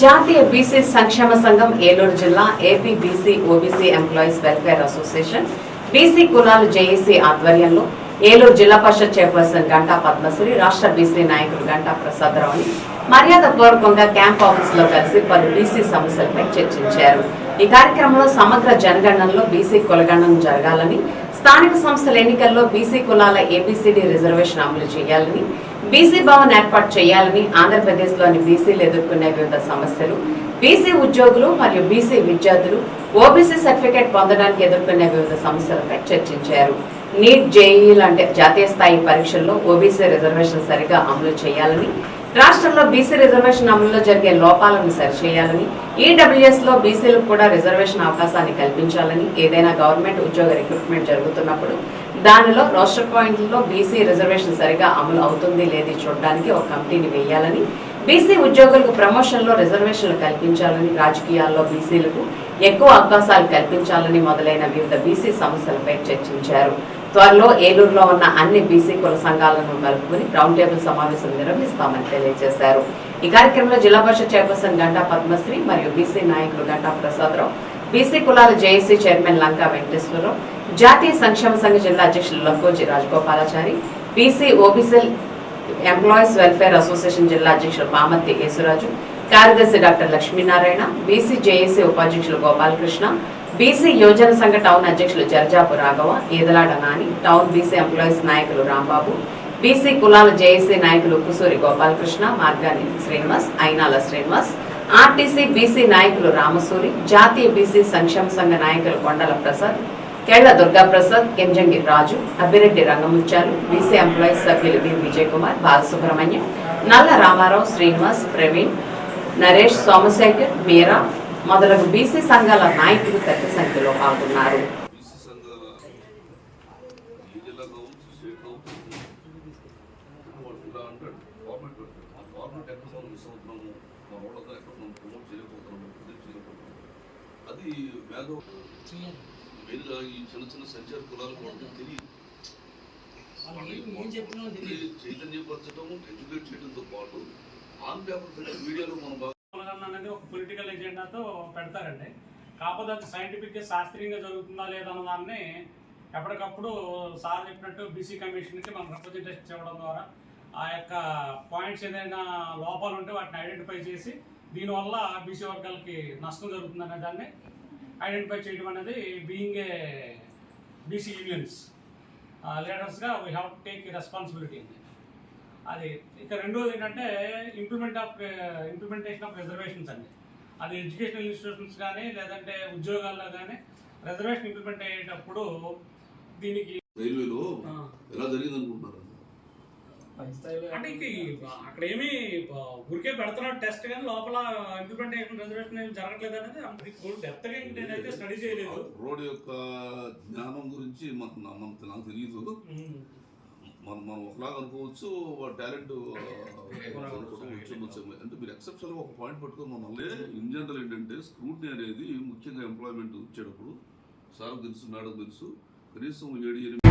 జాతీయ బీసీ సంక్షేమ సంఘం ఏలూరు జిల్లా AP BC OBC employees welfare association BC కులాలు జేఏసీ ఆధ్వర్యంలో ఏలూరు జిల్లా పరిషత్ చైర్పర్సన్ గంటా పద్మశ్రీ రాష్ట్ర బీసీ నాయకులు గంటా ప్రసాదరావుని మర్యాద పూర్వకంగా క్యాంప్ ఆఫీసులో కలిసి పలు బీసీ సమస్యలపై చర్చించారు. ఈ కార్యక్రమంలో సమగ్ర జనగణనలో బీసీ కులగణన జరగాలని స్థానిక సంస్థల ఎన్నికల్లో బీసీ కులాల ఏబీసీడీ రిజర్వేషన్ అమలు చేయాలని బీసీ భవన్ ఏర్పాటు చేయాలని ఆంధ్రప్రదేశ్లోని బీసీలు ఎదుర్కొనే వివిధ సమస్యలు బీసీ ఉద్యోగులు మరియు బీసీ విద్యార్థులు ఓబీసీ సర్టిఫికేట్ పొందడానికి ఎదుర్కొనే వివిధ సమస్యలపై చర్చించారు. నీట్ జేఈ లాంటి జాతీయ స్థాయి పరీక్షల్లో ఓబీసీ రిజర్వేషన్ సరిగా అమలు చేయాలని రాష్ట్రంలో బీసీ రిజర్వేషన్ అమలులో జరిగే లోపాలను సరిచేయాలని ఈడబ్ల్యూఎస్లో బీసీలకు కూడా రిజర్వేషన్ అవకాశాన్ని కల్పించాలని ఏదైనా గవర్నమెంట్ ఉద్యోగ రిక్రూట్మెంట్ జరుగుతున్నప్పుడు దానిలో రోస్టర్ పాయింట్లలో బీసీ రిజర్వేషన్ సరిగా అమలు అవుతుంది లేది చూడడానికి ఒక కమిటీని వేయాలని బీసీ ఉద్యోగులకు ప్రమోషన్లో రిజర్వేషన్లు కల్పించాలని రాజకీయాల్లో బీసీలకు ఎక్కువ అవకాశాలు కల్పించాలని మొదలైన వివిధ బీసీ సమస్యలపై చర్చించారు. త్వరలో ఏలూరులో ఉన్న అన్ని బీసీ కుల సంఘాలను కలుపుకుని రౌండ్ టేబుల్ సమావేశం నిర్వహిస్తామని తెలియజేశారు. ఈ కార్యక్రమంలో జిల్లా పరిషత్ చైర్పర్సన్ గంటా పద్మశ్రీ మరియు బీసీ నాయకులు గంటా ప్రసాదరావు బీసీ కులాల జేఏసీ చైర్మన్ లంకా వెంకటేశ్వరరావు జాతీయ సంక్షేమ సంఘ జిల్లా అధ్యక్షులు Lankoji Rajagopalachari BC OBC employees welfare association జిల్లా అధ్యక్షులు పామర్తి యేసురాజు కార్యదర్శి డాక్టర్ లక్ష్మీనారాయణ బీసీ జేఏసీ ఉపాధ్యక్షులు గోపాలకృష్ణ బీసీ యోజన సంఘ టౌన్ అధ్యక్షులు Jarjapu Raghava Edalada Nani town BC employees నాయకులు రాంబాబు బీసీ కులాల జేఏసీ నాయకులు కుసూరి గోపాలకృష్ణ మార్గాని శ్రీనివాస్ అయినాల శ్రీనివాస్ ఆర్టీసీ బీసీ నాయకులు రామసూరి జాతీయ బీసీ సంక్షేమ సంఘ నాయకులు కొండల ప్రసాద్ కేళ్ళ దుర్గాప్రసాద్ కెంజంగి రాజు అభిరెడ్డి రంగముత్యాలు బీసీ ఎంప్లాయీస్ సభ్యులు వి విజయ్ కుమార్ బాలసుబ్రహ్మణ్యం నల్ల రామారావు శ్రీనివాస్ ప్రవీణ్ నరేష్ సోమశేఖర్ మీరా మొదలగు బీసీ సంఘాల నాయకులు పెద్ద సంఖ్యలో పాల్గొన్నారు. అది మేధో మెయిన్గా ఈ చిన్న చిన్న సంచార కులాలు వాళ్ళకి తెలియదు నేను చెప్పినా తెలియదు. చైతన్యపరచడం ఎడ్యుకేట్ చేయడంతో పాటు ఆన్ పేపర్ మీడియాలో మనం బాగా అనేది ఒక పొలిటికల్ ఎజెండాతో పెడతారండి. కాకపోతే అది సైంటిఫిక్గా శాస్త్రీయంగా జరుగుతుందా లేదా అన్న దాన్ని ఎప్పటికప్పుడు సార్ చెప్పినట్టు బీసీ కమిషన్కి మనం రిప్రజెంటేషన్ ఇవ్వడం ద్వారా ఆ యొక్క పాయింట్స్ ఏదైనా లోపాలు ఉంటే వాటిని ఐడెంటిఫై చేసి దీనివల్ల బీసీ వర్గాలకి నష్టం జరుగుతుందనే దాన్ని ఐడెంటిఫై చేయడం అనేది బీయింగ్ ఏ బీసీ యూనియన్స్ లీడర్స్గా వీ హ్యావ్ టేక్ రెస్పాన్సిబిలిటీ అండి అది ఇక రెండోది ఏంటంటే implement of implementation of reservations అండి. అది ఎడ్యుకేషనల్ ఇన్స్టిట్యూషన్స్ కానీ లేదంటే ఉద్యోగాల్లో కానీ రిజర్వేషన్ ఇంప్లిమెంట్ అయ్యేటప్పుడు దీనికి రైల్వేలో ఎలా జరిగింది అనుకుంటున్నారు అంటే అక్కడ ఏమి ఊరికే పెడుతున్న టెస్ట్ కానీ లోపల ఇంప్లిమెంటేషన్ రిజర్వేషన్ ఏమి జరగట్లేదు అనేది డెప్త్గా నేనైతే స్టడీ చేయలేదు. రోడ్ యొక్క జ్ఞానం గురించి మనకు మనకు నాకు తెలియదు. మనం మనం ఒకలాగా అనుకోవచ్చు టాలెంట్ అంటే మీరు ఎక్సెప్షన్ ఒక పాయింట్ పట్టుకొని మనం ఇన్ జనరల్ ఏంటంటే స్క్రూటినీ అనేది ముఖ్యంగా ఎంప్లాయ్మెంట్ వచ్చేటప్పుడు సార్ తెలుసు మేడం తెలుసు కనీసం ఏడు ఎనిమిది